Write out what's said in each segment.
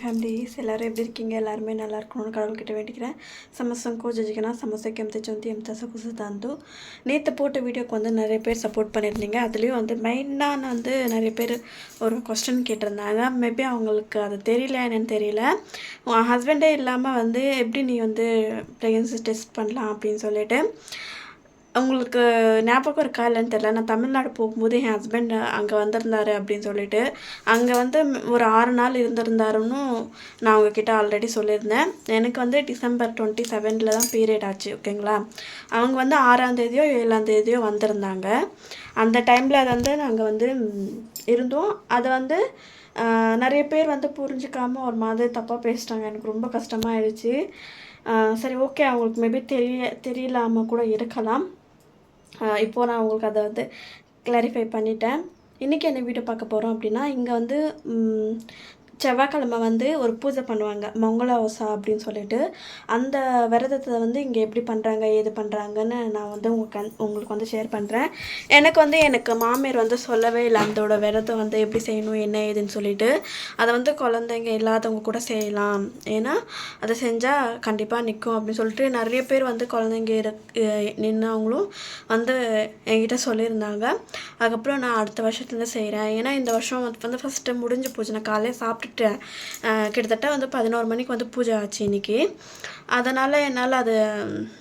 Families எல்லோரும் எப்படி இருக்கீங்க? எல்லாருமே நல்லா இருக்கணும்னு கடவுள்கிட்ட வேண்டிக்கிறேன். சமசங்கோ ஜஜிகனா சமசைக்கு எம்தி சொந்தி எம்தா சகுசு தாந்து. நேற்று போட்ட வீடியோக்கு வந்து நிறைய பேர் சப்போர்ட் பண்ணியிருந்தீங்க. அதுலேயும் வந்து மெயினாக வந்து நிறைய பேர் ஒரு கொஸ்டின் கேட்டிருந்தாங்க. மேபி அவங்களுக்கு அது தெரியல என்னென்னு தெரியல. உன் ஹஸ்பண்டே இல்லாமல் வந்து எப்படி நீ வந்து ப்ரெக்னன்சி டெஸ்ட் பண்ணலாம் அப்படின்னு சொல்லிட்டு. உங்களுக்கு ஞாபகம் இருக்கா இல்லைன்னு தெரியல. நான் தமிழ்நாடு போகும்போது என் ஹஸ்பண்ட் அங்கே வந்திருந்தாரு அப்படின்னு சொல்லிட்டு அங்கே வந்து ஒரு ஆறு நாள் இருந்திருந்தாருன்னு நான் அவங்கக்கிட்ட ஆல்ரெடி சொல்லியிருந்தேன். எனக்கு வந்து டிசம்பர் டுவெண்ட்டி செவனில் தான் பீரியட் ஆச்சு ஓகேங்களா அவங்க வந்து ஆறாம் தேதியோ ஏழாம் தேதியோ வந்திருந்தாங்க. அந்த டைமில் அது வந்து நாங்கள் வந்து இருந்தோம். அதை வந்து நிறைய பேர் வந்து புரிஞ்சுக்காமல் ஒரு மாதிரி தப்பாக பேசிட்டாங்க. எனக்கு ரொம்ப கஷ்டமாக ஆயிடுச்சு சரி ஓகே அவங்களுக்கு மேபி தெரிய தெரியலாமல் கூட இருக்கலாம். இப்போது நான் உங்களுக்கு அதை வந்து கிளாரிஃபை பண்ணிட்டேன். இன்றைக்கி என்ன வீடியோ பார்க்க போகிறோம் அப்படின்னா இங்கே வந்து செவ்வாய்க்கிழமை வந்து ஒரு பூஜை பண்ணுவாங்க மங்களவாசா அப்படின்னு சொல்லிட்டு. அந்த விரதத்தை வந்து இங்கே எப்படி பண்ணுறாங்க ஏது பண்ணுறாங்கன்னு நான் வந்து உங்களுக்கு உங்களுக்கு வந்து ஷேர் பண்ணுறேன் எனக்கு வந்து எனக்கு மாமியார் வந்து சொல்லவே இல்லை அதோட விரதம் வந்து எப்படி செய்யணும் என்ன ஏதுன்னு சொல்லிட்டு. அதை வந்து குழந்தைங்க இல்லாதவங்க கூட செய்யலாம். ஏன்னா அதை செஞ்சால் கண்டிப்பாக நிற்கும் அப்படின்னு சொல்லிட்டு நிறைய பேர் வந்து குழந்தைங்க இருக்கு நின்னவங்களும் வந்து என்கிட்ட சொல்லியிருந்தாங்க. அதுக்கப்புறம் நான் அடுத்த வருஷத்துலேருந்து செய்கிறேன் ஏன்னா இந்த வருஷம் வந்து ஃபஸ்ட்டு முடிஞ்சு போச்சு நான் காலையில் சாப்பிட்டு அஹ் கிட்டத்தட்ட வந்து பதினோரு மணிக்கு வந்து பூஜை ஆச்சு இன்றைக்கி அதனால் என்னால் அது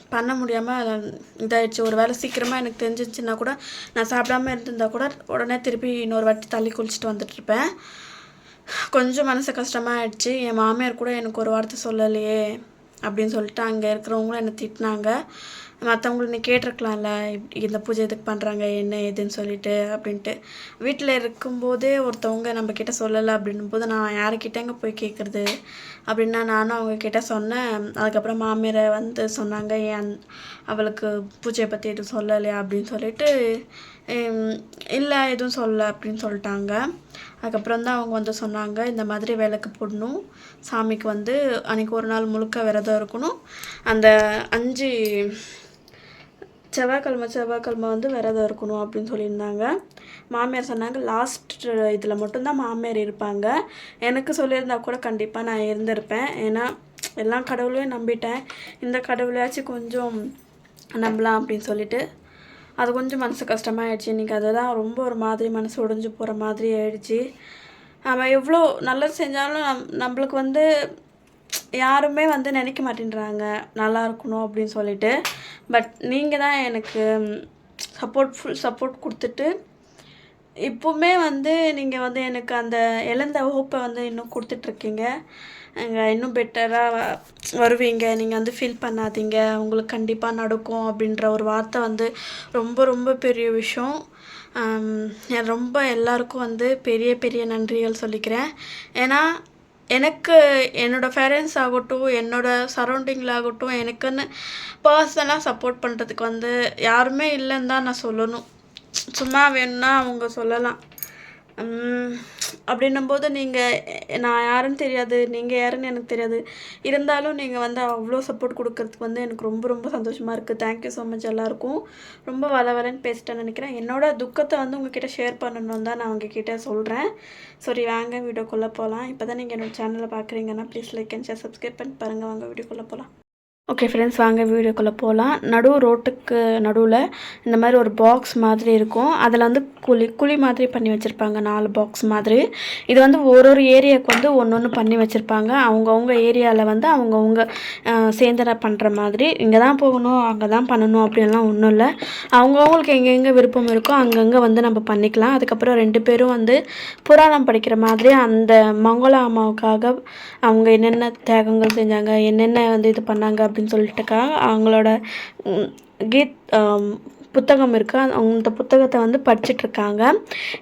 பண்ண முடியாமல் இதாகிடுச்சு ஒரு வேளை சீக்கிரமாக எனக்கு தெரிஞ்சிச்சுன்னா கூட நான் சாப்பிடாம இருந்திருந்தால் கூட உடனே திருப்பி இன்னொரு வாட்டி தள்ளி குளிச்சுட்டு வந்துட்டுருப்பேன் கொஞ்சம் மனசு கஷ்டமாயிடுச்சு. என் மாமியார் கூட எனக்கு ஒரு வார்த்தை சொல்லலையே அப்படின்னு சொல்லிட்டு அங்கே இருக்கிறவங்களும் என்னை திட்டினாங்க. மற்றவங்களை கேட்டிருக்கலாம்ல இந்த பூஜை எதுக்கு பண்ணுறாங்க என்ன ஏதுன்னு சொல்லிட்டு அப்படின்ட்டு. வீட்டில் இருக்கும்போதே ஒருத்தவங்க நம்ம கிட்ட சொல்லலை அப்படின்னும் போது நான் யாருக்கிட்டேங்க போய் கேட்குறது அப்படின்னா நானும் அவங்க கிட்ட சொன்னேன். அதுக்கப்புறம் மாமியாரை வந்து சொன்னாங்க ஏன் அவளுக்கு பூஜையை பற்றி எதுவும் சொல்லலையா? அப்படின்னு சொல்லிட்டு இல்லை எதுவும் சொல்லலை அப்படின்னு சொல்லிட்டாங்க. அதுக்கப்புறம் தான் அவங்க வந்து சொன்னாங்க இந்த மாதிரி விளக்கு போடணும். சாமிக்கு வந்து அன்றைக்கி ஒரு நாள் முழுக்க விரதம் இருக்கணும். அந்த அஞ்சு செவ்வாய்க்கிழமை செவ்வாய்க்கிழமை வந்து விரதம் இருக்கணும் அப்படின்னு சொல்லியிருந்தாங்க. மாமியார் சொன்னாங்க லாஸ்ட் இதில் மட்டும்தான் மாமியார் இருப்பாங்க. எனக்கு சொல்லியிருந்தா கூட கண்டிப்பாக நான் இருந்திருப்பேன். ஏன்னா எல்லா கடவுளையும் நம்பிட்டேன். இந்த கடவுளையாச்சும் கொஞ்சம் நம்பலாம் அப்படின்னு சொல்லிட்டு அது கொஞ்சம் மனசு கஷ்டமாயிடுச்சு. இன்றைக்கி அதுதான் ரொம்ப ஒரு மாதிரி மனசு உடைஞ்சு போகிற மாதிரி ஆயிடுச்சு. நம்ம எவ்வளோ நல்லது செஞ்சாலும் நம் நம்மளுக்கு வந்து யாருமே வந்து நினைக்க மாட்டேன்றாங்க. நல்லா இருக்கணும் அப்படின்னு சொல்லிட்டு. பட் நீங்கள் தான் எனக்கு சப்போர்ட் ஃபுல் சப்போர்ட் கொடுத்துட்டு இப்போவுமே வந்து நீங்கள் வந்து எனக்கு அந்த இழந்த ஹோப்பை வந்து இன்னும் கொடுத்துட்ருக்கீங்க. அங்கே இன்னும் பெட்டராக வருவீங்க. நீங்கள் வந்து ஃபீல் பண்ணாதீங்க. உங்களுக்கு கண்டிப்பாக நடக்கும் அப்படின்ற ஒரு வார்த்தை வந்து ரொம்ப ரொம்ப பெரிய விஷயம். ரொம்ப எல்லாருக்கும் வந்து பெரிய பெரிய நன்றிகள் சொல்லிக்கிறேன். ஏன்னா எனக்கு என்னோடய பேரண்ட்ஸ் ஆகட்டும் என்னோடய சரௌண்டிங்கில் ஆகட்டும் எனக்குன்னு பர்சனலாக சப்போர்ட் பண்ணுறதுக்கு வந்து யாருமே இல்லைன்னு தான் நான் சொல்லணும். சும்மா வேணும்னா அவங்க சொல்லலாம். அப்படின்னும்போது நீங்கள் நான் யாருன்னு தெரியாது நீங்கள் யாருன்னு எனக்கு தெரியாது. இருந்தாலும் நீங்கள் வந்து அவ்வளோ சப்போர்ட் கொடுக்கறதுக்கு வந்து எனக்கு ரொம்ப ரொம்ப சந்தோஷமாக இருக்குது தேங்க்யூ ஸோ மச் எல்லாருக்கும். ரொம்ப வள வளன்னு பேசிட்டேன்னு நினைக்கிறேன். என்னோட துக்கத்தை வந்து உங்ககிட்ட ஷேர் பண்ணணும் தான் நான் உங்ககிட்ட சொல்கிறேன் சரி வாங்க வீடியோக்குள்ளே போகலாம் இப்போ தான் நீங்கள் என்னோடய சேனலை பார்க்குறீங்கன்னா please like and share subscribe பண்ணி பாருங்கள் வாங்க வீடியோக்குள்ளே போகலாம் ஓகே ஃப்ரெண்ட்ஸ் வாங்க வீடியோக்குள்ளே போகலாம் நடு ரோட்டுக்கு நடுவில் இந்த மாதிரி ஒரு பாக்ஸ் மாதிரி இருக்கும். அதில் வந்து குழி குழி மாதிரி பண்ணி வச்சுருப்பாங்க. நாலு பாக்ஸ் மாதிரி. இது வந்து ஒரு ஒரு ஏரியாவுக்கு வந்து ஒன்று ஒன்று பண்ணி வச்சுருப்பாங்க. அவங்கவுங்க ஏரியாவில் வந்து அவங்கவுங்க சேர்ந்தர பண்ணுற மாதிரி. இங்கே தான் போகணும் அங்கே தான் பண்ணணும் அப்படின்லாம் ஒன்றும் இல்லை. அவங்கவுங்களுக்கு எங்கெங்கே விருப்பம் இருக்கோ அங்கங்கே வந்து நம்ம பண்ணிக்கலாம். அதுக்கப்புறம் ரெண்டு பேரும் வந்து புராணம் படிக்கிற மாதிரி அந்த மங்கள அம்மாவுக்காக அவங்க என்னென்ன தியாகங்கள் செஞ்சாங்க என்னென்ன வந்து இது பண்ணாங்க அப்படின்னு சொல்லிட்டுக்கா அவங்களோட ம், கீத் ஆம், புத்தகம் இருக்குது அந்த புத்தகத்தை வந்து படிச்சிட்ருக்காங்க.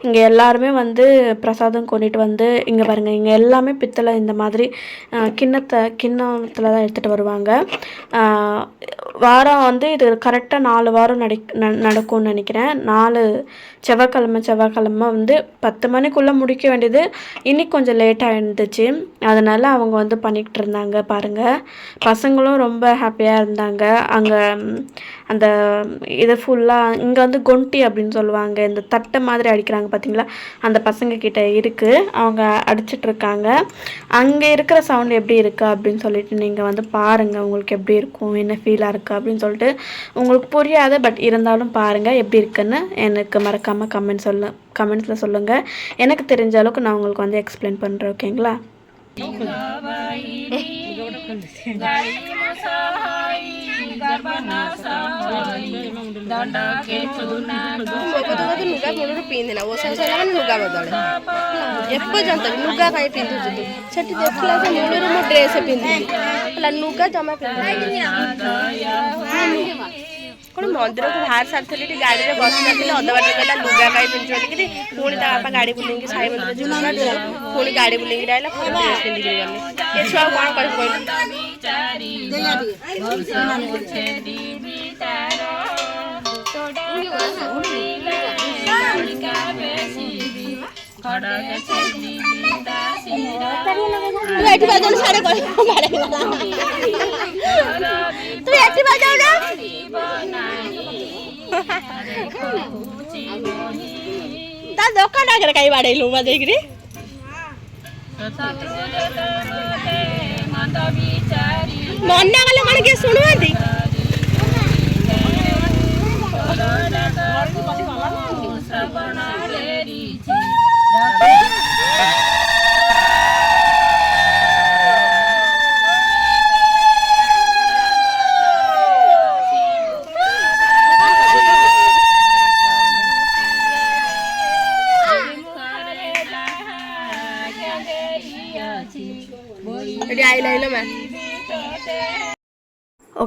இங்கே எல்லாருமே வந்து பிரசாதம் கொண்டுட்டு வந்து இங்கே பாருங்க இங்கே எல்லாமே பித்தளை இந்த மாதிரி கிண்ணத்தை கிண்ணத்தில் தான் எடுத்துகிட்டு வருவாங்க. வாரம் வந்து இது கரெக்டாக நாலு வாரம் நடி ந- நடக்கும்னு நினைக்கிறேன். நாலு செவ்வாய்க்கிழமை செவ்வாய்க்கிழமை வந்து பத்து மணிக்குள்ளே முடிக்க வேண்டியது. இன்னைக்கு கொஞ்சம் லேட்டாக இருந்துச்சு. அதனால் அவங்க வந்து பண்ணிக்கிட்டு இருந்தாங்க பாருங்கள் பசங்களும் ரொம்ப ஹாப்பியாக இருந்தாங்க. அங்கே அந்த இதை ஃபுல்லாக நல்லா இங்கே வந்து கொண்டி அப்படின்னு சொல்லுவாங்க. இந்த தட்டை மாதிரி அடிக்கிறாங்க பார்த்தீங்களா அந்த பசங்க கிட்ட இருக்குது அவங்க அடிச்சிட்டு இருக்காங்க அங்கே இருக்கிற சவுண்ட் எப்படி இருக்குது அப்படின்னு சொல்லிட்டு நீங்கள் வந்து பாருங்கள் உங்களுக்கு எப்படி இருக்கும்? என்ன ஃபீலாக இருக்குது அப்படின்னு சொல்லிட்டு உங்களுக்கு புரியாது. பட் இருந்தாலும் பாருங்கள் எப்படி இருக்குன்னு எனக்கு மறக்காமல் கமெண்ட் சொல்ல கமெண்ட்ஸில் சொல்லுங்கள் எனக்கு தெரிஞ்ச அளவுக்கு நான் உங்களுக்கு வந்து எக்ஸ்பிளைன் பண்ணுறேன் ஓகேங்களா ಅದು ನುಗ್ಗಾ ಮುನ್ನೂರು ಪಿಂದಿನ ಹೊಸ ಹೊಸ ಎಲ್ಲ ನುಗ್ಗಾ ಬದ್ದಾಳೆ ఎక్కువ జంతలు నుగ్గా పై పిందుతుంది చెట్టు చెట్లు అయితే ముళ్ళు డ్రెస్ పిందుతుంది అలా నుగ్గా జమ పిందు କ'ଣ ମନ୍ଦିରକୁ ବାହାରି ସାରିଥିଲି ଏଠି ଗାଡ଼ିରେ ବସି ନଥିଲି ଅଧା ବାଟ କହିଲା ଲୁଗା କାହିଁ ପିନ୍ଧୁଛୁ ବୋଲିକିରି ପୁଣି ତା ବାପା ଗାଡ଼ି ବୁଲେଇକି ସାଇ ମନ୍ଦିର ଯିବୁ ନା ପୁଣି ଗାଡ଼ି ବୁଲେଇକି ଆଇଲା ପୁଣି ଡ୍ରେସ୍ ପିନ୍ଧିକି ଗଲି ଏ ଛୁଆ ଆଉ କ'ଣ କରିବୁ କହିଲୁ তুই একটি বাজানো সাড়ে করে তুই একটি বাজাও না তা দোকান আগে কাই বাড়াইলো মা দেখি মনে গেলে মানে কি শুনুহান্তি শ্রবণালেরি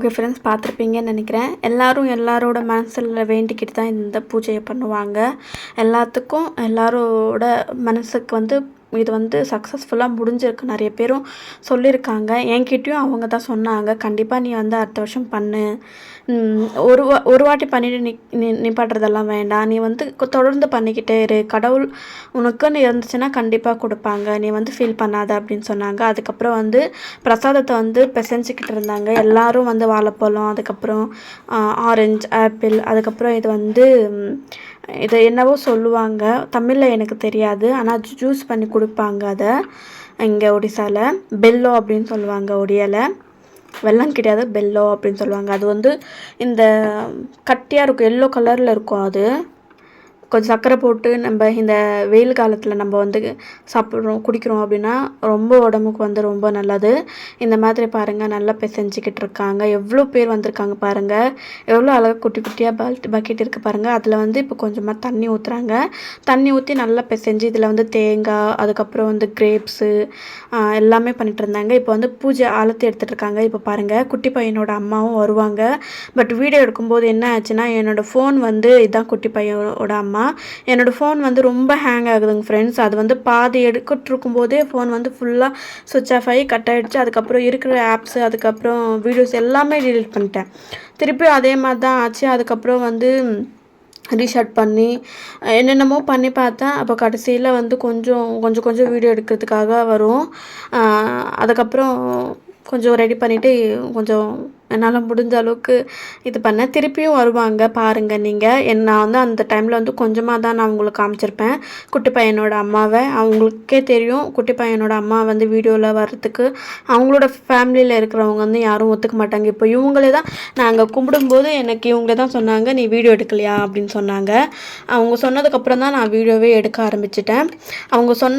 ஓகே ஃப்ரெண்ட்ஸ் பார்த்துருப்பீங்கன்னு நினைக்கிறேன். எல்லாரும் எல்லாரோட மனசில் வேண்டிக்கிட்டு தான் இந்த பூஜையை பண்ணுவாங்க. எல்லாத்துக்கும் எல்லாரோட மனசுக்கு வந்து இது வந்து சக்ஸஸ்ஃபுல்லாக முடிஞ்சிருக்கு. நிறைய பேரும் சொல்லியிருக்காங்க. என்கிட்டயும் அவங்க தான் சொன்னாங்க. கண்டிப்பாக நீ வந்து அடுத்த வருஷம் பண்ணு. ஒரு வா ஒரு வாட்டி பண்ணிட்டு நி நி நிப்பாட்டுறதெல்லாம் வேண்டாம். நீ வந்து தொடர்ந்து பண்ணிக்கிட்டே இரு. கடவுள் உனக்குன்னு இருந்துச்சுன்னா கண்டிப்பாக கொடுப்பாங்க. நீ வந்து ஃபீல் பண்ணாத அப்படின்னு சொன்னாங்க. அதுக்கப்புறம் வந்து பிரசாதத்தை வந்து பிசைஞ்சிக்கிட்டு இருந்தாங்க. எல்லாரும் வந்து வாழைப்பழம் அதுக்கப்புறம் ஆரஞ்சு ஆப்பிள் அதுக்கப்புறம் இது வந்து இதை என்னவோ சொல்லுவாங்க. தமிழில் எனக்கு தெரியாது. ஆனால் ஜூஸ் பண்ணி கொடுப்பாங்க அதை. இங்கே ஒடிசாவில் பெல்லோ அப்படின்னு சொல்லுவாங்க ஒடியாவில் வெல்லம் கிடையாது பெல்லோ அப்படின்னு சொல்லுவாங்க. அது வந்து இந்த கட்டியாக இருக்கும் எல்லோ கலரில் இருக்கும் அது. கொஞ்சம் சர்க்கரை போட்டு நம்ம இந்த வெயில் காலத்தில் நம்ம வந்து சாப்பிட்றோம் குடிக்கிறோம் அப்படின்னா ரொம்ப உடம்புக்கு வந்து ரொம்ப நல்லது. இந்த மாதிரி பாருங்கள் நல்லா பிசைஞ்சிக்கிட்டு இருக்காங்க. எவ்வளோ பேர் வந்திருக்காங்க பாருங்கள் எவ்வளோ அழகாக குட்டி குட்டியாக பல்ட் பக்கெட் இருக்குது பாருங்கள் அதில் வந்து இப்போ கொஞ்சமாக தண்ணி ஊற்றுறாங்க தண்ணி ஊற்றி நல்லா பிசைஞ்சு இதில் வந்து தேங்காய் அதுக்கப்புறம் வந்து கிரேப்ஸு எல்லாமே பண்ணிட்டு இருந்தாங்க. இப்போ வந்து பூஜை ஆழத்தி எடுத்துகிட்டு இருக்காங்க. இப்போ பாருங்கள் குட்டி பையனோட அம்மாவும் வருவாங்க. பட் வீடியோ எடுக்கும்போது என்ன ஆச்சுன்னா என்னோடய ஃபோன் வந்து இதுதான் குட்டி பையனோட அம்மா. என்னோடய ஃபோன் வந்து ரொம்ப ஹேங் ஆகுதுங்க ஃப்ரெண்ட்ஸ் அது வந்து பாதி எடுக்கிட்டு இருக்கும்போதே ஃபோன் வந்து ஃபுல்லாக சுவிட்ச் ஆஃப் ஆகி கட் ஆகிடுச்சு அதுக்கப்புறம் இருக்கிற ஆப்ஸு அதுக்கப்புறம் வீடியோஸ் எல்லாமே டிலீட் பண்ணிட்டேன். திருப்பி அதே மாதிரி தான் ஆச்சு. அதுக்கப்புறம் வந்து ரீஷார்ட் பண்ணி என்னென்னமோ பண்ணி பார்த்தேன் அப்போ கடைசியில் வந்து கொஞ்சம் கொஞ்சம் கொஞ்சம் வீடியோ எடுக்கிறதுக்காக வரும். அதுக்கப்புறம் கொஞ்சம் ரெடி பண்ணிவிட்டு கொஞ்சம் என்னால் முடிஞ்ச அளவுக்கு இது பண்ணேன் திருப்பியும் வருவாங்க. பாருங்கள் நீங்கள் என் நான் வந்து அந்த டைமில் வந்து கொஞ்சமாக தான் நான் உங்களுக்கு காமிச்சிருப்பேன். குட்டி பையனோட அம்மாவை. அவங்களுக்கே தெரியும். குட்டி பையனோட அம்மா வந்து வீடியோவில் வர்றதுக்கு அவங்களோட ஃபேமிலியில் இருக்கிறவங்க வந்து யாரும் ஒத்துக்க மாட்டாங்க. இப்போ இவங்களே தான் நாங்கள் கும்பிடும்போது எனக்கு இவங்களே தான் சொன்னாங்க நீ வீடியோ எடுக்கலையா? அப்படின்னு சொன்னாங்க. அவங்க சொன்னதுக்கப்புறம் தான் நான் வீடியோவே எடுக்க ஆரம்பிச்சிட்டேன். அவங்க சொன்ன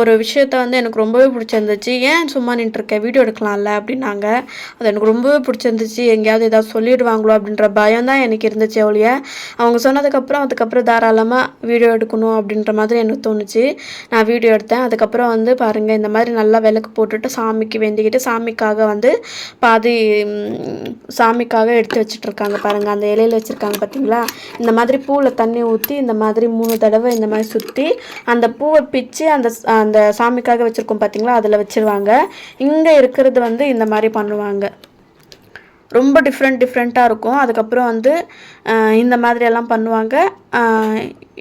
ஒரு விஷயத்த வந்து எனக்கு ரொம்பவே பிடிச்சிருந்துச்சு. ஏன் சும்மா நின்றுருக்கேன் வீடியோ எடுக்கலாம்ல? அப்படின்னாங்க. அது எனக்கு ரொம்பவே இருந்துச்சு எங்கேயாவது ஏதாவது சொல்லிடுவாங்களோ அப்படின்ற பயம் தான் எனக்கு இருந்துச்சு ஒழிய அவங்க சொன்னதுக்கப்புறம் அதுக்கப்புறம் தாராளமாக வீடியோ எடுக்கணும் அப்படின்ற மாதிரி எனக்கு தோணுச்சு. நான் வீடியோ எடுத்தேன். அதுக்கப்புறம் வந்து பாருங்கள் இந்த மாதிரி நல்லா விளக்கு போட்டுட்டு சாமிக்கு வேண்டிக்கிட்டு சாமிக்காக வந்து பாதி சாமிக்காக எடுத்து வச்சுட்ருக்காங்க பாருங்கள் அந்த இலையில் வச்சுருக்காங்க பார்த்தீங்களா? இந்த மாதிரி பூவில் தண்ணி ஊற்றி இந்த மாதிரி மூணு தடவை இந்த மாதிரி சுற்றி அந்த பூவை பிச்சு அந்த அந்த சாமிக்காக வச்சுருக்கோம் பார்த்தீங்களா? அதில் வச்சிருவாங்க. இங்கே இருக்கிறது வந்து இந்த மாதிரி பண்ணுவாங்க. ரொம்ப டிஃப்ரெண்ட் டிஃப்ரெண்ட்டாக இருக்கும். அதுக்கப்புறம் வந்து இந்த மாதிரி எல்லாம் பண்ணுவாங்க.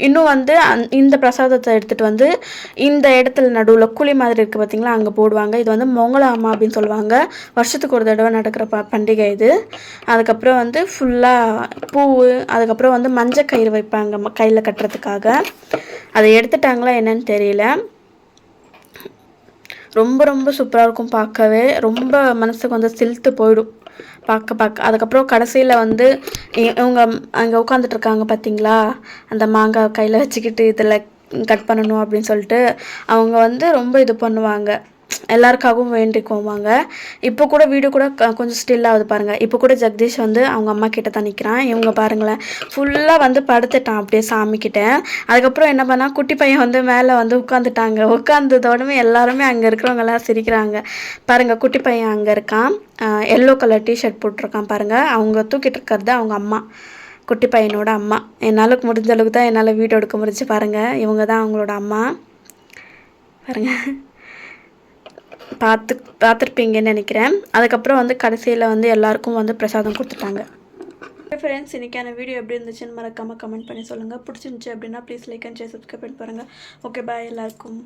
இன்னும் வந்து அந் இந்த பிரசாதத்தை எடுத்துகிட்டு வந்து இந்த இடத்துல நடுவில் குழி மாதிரி இருக்குது பார்த்திங்களா அங்கே போடுவாங்க. இது வந்து மொங்கலாமா அப்படின்னு சொல்லுவாங்க. வருஷத்துக்கு ஒரு தடவை நடக்கிற ப பண்டிகை இது. அதுக்கப்புறம் வந்து ஃபுல்லாக பூ அதுக்கப்புறம் வந்து மஞ்சள் கயிறு வைப்பாங்க கையில் கட்டுறதுக்காக. அதை எடுத்துட்டாங்களா என்னன்னு தெரியல. ரொம்ப ரொம்ப சூப்பராக இருக்கும் பார்க்கவே. ரொம்ப மனசுக்கு வந்து சிலுத்து போயிடும். பார்க்க பார்க்க அதுக்கப்புறம் கடைசியில் வந்து இ- இவங்க அங்கே உட்காந்துட்டு இருக்காங்க பார்த்தீங்களா அந்த மாங்காய் கையில் வச்சுக்கிட்டு இதில் கட் பண்ணணும் அப்படின்னு சொல்லிட்டு அவங்க வந்து ரொம்ப இது பண்ணுவாங்க. எல்லாருக்காகவும் வேண்டிக்குவாங்க. இப்போ கூட வீடு கூட க- கொஞ்சம் ஸ்டில் ஆகுது பாருங்கள் இப்போ கூட ஜெகதீஷ் வந்து அவங்க அம்மா கிட்ட தான் நிற்கிறான் இவங்க பாருங்களேன் ஃபுல்லாக வந்து படுத்துட்டான் அப்படியே சாமிக்கிட்ட அதுக்கப்புறம் என்ன பண்ணால் குட்டி பையன் வந்து மேலே வந்து உட்காந்துட்டாங்க உட்காந்ததோடமே எல்லாருமே அங்கே இருக்கிறவங்க எல்லாம் சிரிக்கிறாங்க. பாருங்கள் குட்டி பையன் அங்கே இருக்கான். எல்லோ கலர் டிஷர்ட் போட்டிருக்கான் பாருங்கள் அவங்க தூக்கிட்டு இருக்கிறது அவங்க அம்மா. குட்டி பையனோட அம்மா. என்னால் முடிஞ்ச அளவுக்கு தான் என்னால் வீடு எடுக்க முடிஞ்சு பாருங்கள் இவங்க தான் அவங்களோட அம்மா. பாருங்கள் பார்த்து பார்த்துருப்பீங்கன்னு நினைக்கிறேன். அதுக்கப்புறம் வந்து கடைசியில் வந்து எல்லாருக்கும் வந்து பிரசாதம் கொடுத்துட்டாங்க. ஃப்ரெண்ட்ஸ் இன்றைக்கான வீடியோ எப்படி இருந்துச்சுன்னு மறக்காமல் கமெண்ட் பண்ணி சொல்லுங்கள் பிடிச்சிருந்துச்சி அப்படின்னா please like and share subscribe பண்ணி பாருங்கள் ஓகே பாய் எல்லாருக்கும்.